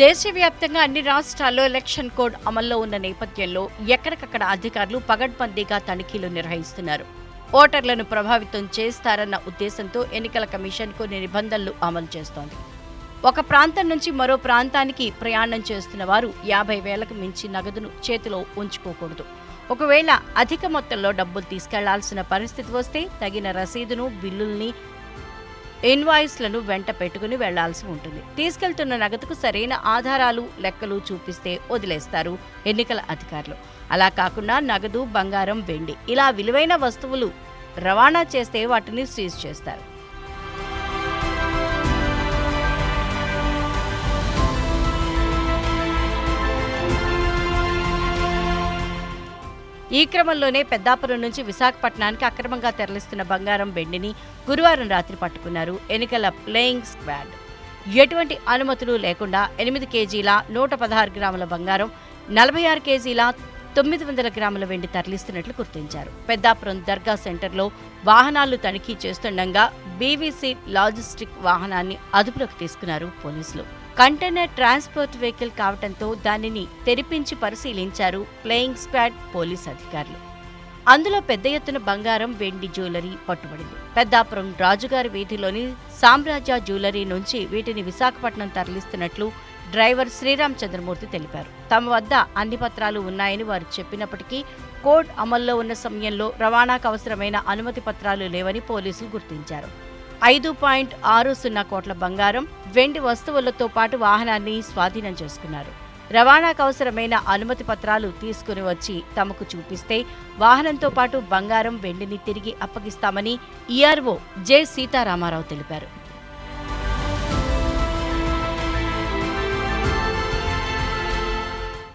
దేశవ్యాప్తంగా అన్ని రాష్ట్రాల్లో ఎలక్షన్ కోడ్ అమల్లో ఉన్న నేపథ్యంలో ఎక్కడికక్కడ అధికారులు పగడ్బందీగా తనిఖీలు నిర్వహిస్తున్నారు. ఓటర్లను ప్రభావితం చేస్తారన్న ఉద్దేశంతో ఎన్నికల కమిషన్ కొన్ని నిబంధనలు అమలు చేస్తోంది. ఒక ప్రాంతం నుంచి మరో ప్రాంతానికి ప్రయాణం చేస్తున్న వారు యాభై వేలకు మించి నగదును చేతిలో ఉంచుకోకూడదు. ఒకవేళ అధిక మొత్తంలో డబ్బులు తీసుకెళ్ళాల్సిన పరిస్థితి వస్తే తగిన రసీదును బిల్లుల్ని ఇన్వాయిస్లను వెంట పెట్టుకుని వెళ్ళాల్సి ఉంటుంది. తీసుకెళ్తున్న నగదుకు సరైన ఆధారాలు లెక్కలు చూపిస్తే వదిలేస్తారు ఎన్నికల అధికారులు. అలా కాకుండా నగదు బంగారం వెండి ఇలా విలువైన వస్తువులు రవాణా చేస్తే వాటిని సీజ్ చేస్తారు. ఈ క్రమంలోనే పెద్దాపురం నుంచి విశాఖపట్నానికి అక్రమంగా తరలిస్తున్న బంగారం వెండిని గురువారం రాత్రి పట్టుకున్నారు. ఎన్నికల ప్లేయింగ్ స్క్వాడ్. ఎటువంటి అనుమతులు లేకుండా ఎనిమిది కేజీల నూట పదహారు గ్రాముల బంగారం నలభై ఆరు కేజీల తొమ్మిది వందల గ్రాముల వెండి తరలిస్తున్నట్లు గుర్తించారు. పెద్దాపురం దర్గా సెంటర్లో వాహనాలు తనిఖీ చేస్తుండగా బీవీసీ లాజిస్టిక్ వాహనాన్ని అదుపులోకి తీసుకున్నారు పోలీసులు. కంటైనర్ ట్రాన్స్పోర్ట్ వెహికల్ కావటంతో దానిని తెరిపించి పరిశీలించారు ప్లేయింగ్ స్క్వాడ్ పోలీస్ అధికారులు. అందులో పెద్ద ఎత్తున బంగారం వెండి జ్యువెలరీ పట్టుబడింది. పెద్దాపురం రాజుగారి వీధిలోని సామ్రాజ్య జ్యువెలరీ నుంచి వీటిని విశాఖపట్నం తరలిస్తున్నట్లు డ్రైవర్ శ్రీరామ్ చంద్రమూర్తి తెలిపారు. తమ వద్ద అన్ని పత్రాలు ఉన్నాయని వారు చెప్పినప్పటికీ కోడ్ అమల్లో ఉన్న సమయంలో రవాణాకు అవసరమైన అనుమతి పత్రాలు లేవని పోలీసులు గుర్తించారు. ఐదు పాయింట్ ఆరు సున్నా కోట్ల బంగారం వెండి వస్తువులతో పాటు వాహనాన్ని స్వాధీనం చేసుకున్నారు. రవాణాకు అవసరమైన అనుమతి పత్రాలు తీసుకుని వచ్చి తమకు చూపిస్తే వాహనంతో పాటు బంగారం వెండిని తిరిగి అప్పగిస్తామని ఈఆర్ఓ జె సీతారామారావు తెలిపారు.